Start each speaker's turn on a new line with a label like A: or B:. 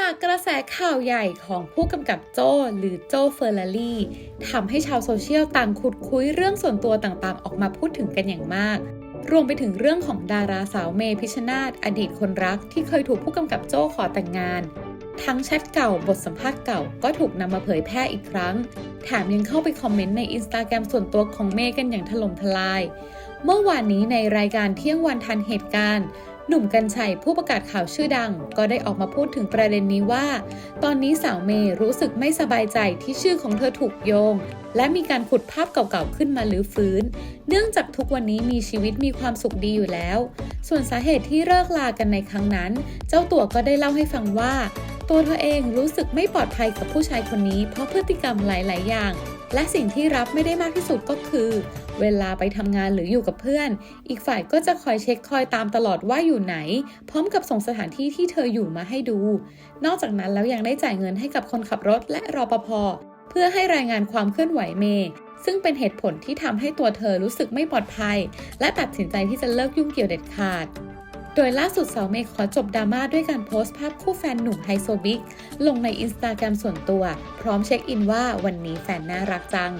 A: จากกระแสข่าวใหญ่ของผู้กำกับโจหรือโจเฟอร์รารี่ทำให้ชาวโซเชียลต่างขุดคุยเรื่องส่วนตัวต่างๆ ออกมาพูดถึงกันอย่างมาก รวมไปถึงเรื่องของดาราสาวเมพิชนาธอดีตคนรักที่เคยถูกผู้กำกับโจ้ขอแต่งงาน ทั้งแชทเก่าบทสัมภาษณ์เก่าก็ถูกนำมาเผยแพร่อีกครั้ง แถมยังเข้าไปคอมเมนต์ในอินสตาแกรมส่วนตัวของเมย์กันอย่างถล่มทลาย เมื่อวานนี้ในรายการเที่ยงวันทันเหตุการณ์ หนุ่มกัญชัยผู้ประกาศข่าวชื่อดัง ก็ได้ออกมาพูดถึงประเด็นนี้ว่า ตอนนี้สาวเมย์รู้สึกไม่สบายใจที่ชื่อของเธอถูกโยง และมีการขุดภาพเก่าๆขึ้นมาลื้อฟื้น เนื่องจากทุกวันนี้มีชีวิตมีความสุขดีอยู่แล้ว ส่วนสาเหตุที่เลิกลากันในครั้งนั้น เจ้าตัวก็ได้เล่าให้ฟังว่า ตัวเธอเองรู้สึกไม่ปลอดภัยกับผู้ชายคนนี้ เพราะพฤติกรรมหลาย ๆ อย่าง และสิ่งที่รับไม่ได้มากที่สุดก็คือ เวลาไปทำงานหรืออยู่กับเพื่อน อีกฝ่ายก็จะคอยเช็คคอยตามตลอดว่าอยู่ไหน พร้อมกับส่งสถานที่ที่เธออยู่มาให้ดู นอกจากนั้นแล้วยังได้จ่ายเงินให้กับคนขับรถและรอปภเพื่อให้รายงานความเคลื่อนไหวเมย์ซึ่งเป็นเหตุผลที่ทำให้ตัวเธอรู้สึกไม่ปลอดภัย และตัดสินใจที่จะเลิกยุ่งเกี่ยวเด็ดขาด โดยล่าสุดสาวเมย์ขอจบดราม่าด้วยการโพสต์ภาพคู่แฟนหนุ่มไฮโซบิ๊ก ลงในอินสตาแกรมส่วนตัว พร้อมเช็คอินว่าวันนี้แฟนน่ารักจัง